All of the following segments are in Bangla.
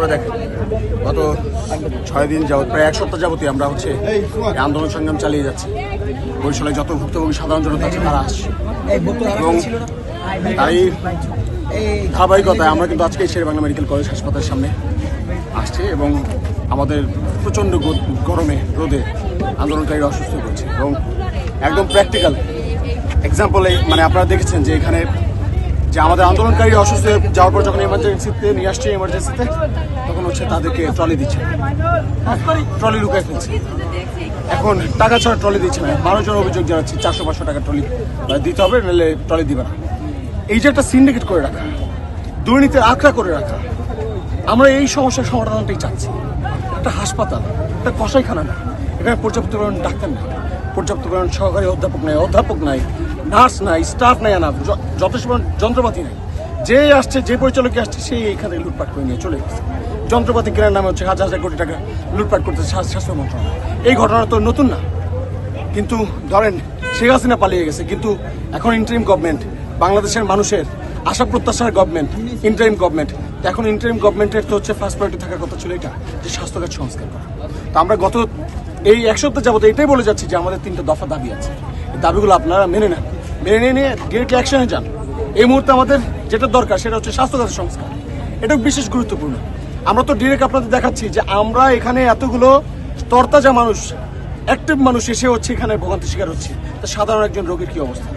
করে দেখেন গত ছয় দিন যাবত প্রায় এক সপ্তাহ যাবতই আমরা হচ্ছে আন্দোলন সংগ্রাম চালিয়ে যাচ্ছি। বরিশালে যত ভুক্তভোগী সাধারণ জনতা আছে, তারা আসছে। এবং তাই ধারাবাহিকতায় আমরা কিন্তু আজকে শের বাংলা মেডিকেল কলেজ হাসপাতালের সামনে আসছে এবং আমাদের প্রচণ্ড গরমে রোদে আন্দোলনকারীরা অসুস্থ পড়ছে। এবং একদম প্র্যাকটিক্যাল এক্সাম্পল মানে আপনারা দেখেছেন যে এখানে যে আমাদের আন্দোলনকারী অসুস্থ হয়ে যাওয়ার পর যখন এমার্জেন্সিতে নিয়ে আসছে এমার্জেন্সিতে তখন হচ্ছে তাদেরকে ট্রলি দিচ্ছে। ট্রলি লুকায় ফেলছে এখন টাকা ছাড়া ট্রলি দিচ্ছে না। মানুষজন অভিযোগ জানাচ্ছে, চারশো পাঁচশো টাকা ট্রলি দিতে হবে, নাহলে ট্রলি দিবে না। এই যে একটা সিন্ডিকেট করে রাখা দুর্নীতির আখড়া করে রাখা, আমরা এই সমস্যার সমাধানটাই চাচ্ছি। একটা হাসপাতাল, একটা কষাইখানা না। এখানে পর্যাপ্ত পরিমাণ ডাক্তার নেই। পর্যাপ্ত পরিমাণ সহকারী অধ্যাপক নাই অধ্যাপক নাই। নার্স নাই, স্টাফ নাই আনা যথেষ্ট যন্ত্রপাতি নেই। যে আসছে, যে পরিচালকে আসছে, সেই এখানে লুটপাট করে নিয়ে চলে গেছে। যন্ত্রপাতি কেনার নামে হচ্ছে হাজার হাজার কোটি টাকা লুটপাট করতে স্বাস্থ্য মন্ত্রণালয়। এই ঘটনা তো নতুন না। কিন্তু ধরেন, শেখ হাসিনা পালিয়ে গেছে, কিন্তু এখন ইন্টারিম গভর্নমেন্ট বাংলাদেশের মানুষের আশা প্রত্যাশার গভর্নমেন্ট ইন্টারিম গভর্নমেন্ট এখন ইন্টারিম গভর্নমেন্টের তো হচ্ছে ফার্স্ট প্রায়োরিটি থাকার কথা ছিল এটা, যে স্বাস্থ্যখাত সংস্কার করা। তো আমরা গত এই এক সপ্তাহ যাবত এটাই বলে যাচ্ছি যে আমাদের তিনটা দফা দাবি আছে। দাবিগুলো আপনারা মেনে নেন। মেনে নিয়ে ডিরেক্ট অ্যাকশনে যান। এই মুহূর্তে আমাদের যেটা দরকার সেটা হচ্ছে স্বাস্থ্যখাত সংস্কার। এটা বিশেষ গুরুত্বপূর্ণ। আমরা তো ডিরেক্ট আপনাদের দেখাচ্ছি যে আমরা এখানে এতগুলো তরতাজা মানুষ অ্যাক্টিভ মানুষ এসে হচ্ছে এখানে ভোগান্তি শিকার হচ্ছে। তা সাধারণ একজন রোগীর কী অবস্থা?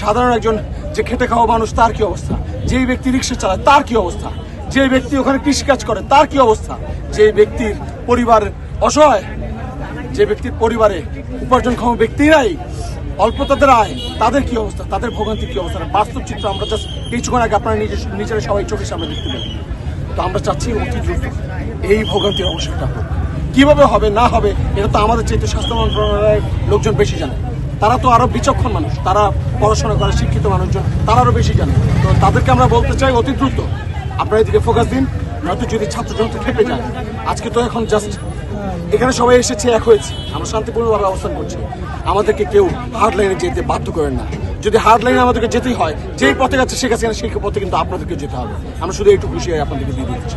সাধারণ একজন যে খেটে খাওয়া মানুষ, তার কী অবস্থা? যেই ব্যক্তি রিক্সা চালায়, তার কী অবস্থা? যে ব্যক্তি ওখানে কৃষিকাজ করে, তার কী অবস্থা? যে ব্যক্তির পরিবার অসহায়, যে ব্যক্তির পরিবারে উপার্জনক্ষম ব্যক্তিরাই অল্প তাদের আয়, তাদের কি অবস্থা? তাদের ভোগান্তির কি অবস্থা? বাস্তব চিত্র আমরা জাস্ট কিছুক্ষণ আগে আপনারা নিজের নিজেরা সবাই চোখের সামনে দেখতে পেলেন। তো আমরা চাচ্ছি অতি দ্রুত এই ভোগান্তির অবশ্যটা হোক। কীভাবে হবে, না হবে, এটা তো আমাদের চাইতে স্বাস্থ্য মন্ত্রণালয়ের লোকজন বেশি জানে। তারা তো আরও বিচক্ষণ মানুষ, তারা পড়াশোনা করে, শিক্ষিত মানুষজন, তারা আরও বেশি জানে। তো তাদেরকে আমরা বলতে চাই অতি দ্রুত, আপনারা এদিকে ফোকাস দিন। নয়তো যদি ছাত্র জনতা খেপে যায়। আজকে তো এখন জাস্ট এখানে সবাই এসেছে, এক হয়েছে। আমরা শান্তিপূর্ণভাবে অবস্থান করছি। আমাদেরকে কেউ হার্ড লাইনে যেতে বাধ্য করেন না। যদি হার্ড লাইনে আমাদেরকে যেতেই হয়, যেই পথে গেছে সে কাছে সেই পথে কিন্তু আপনাদেরকে যেতে হবে। আমরা শুধু একটু খুশি হয় আপনাদেরকে দিয়ে দিচ্ছি।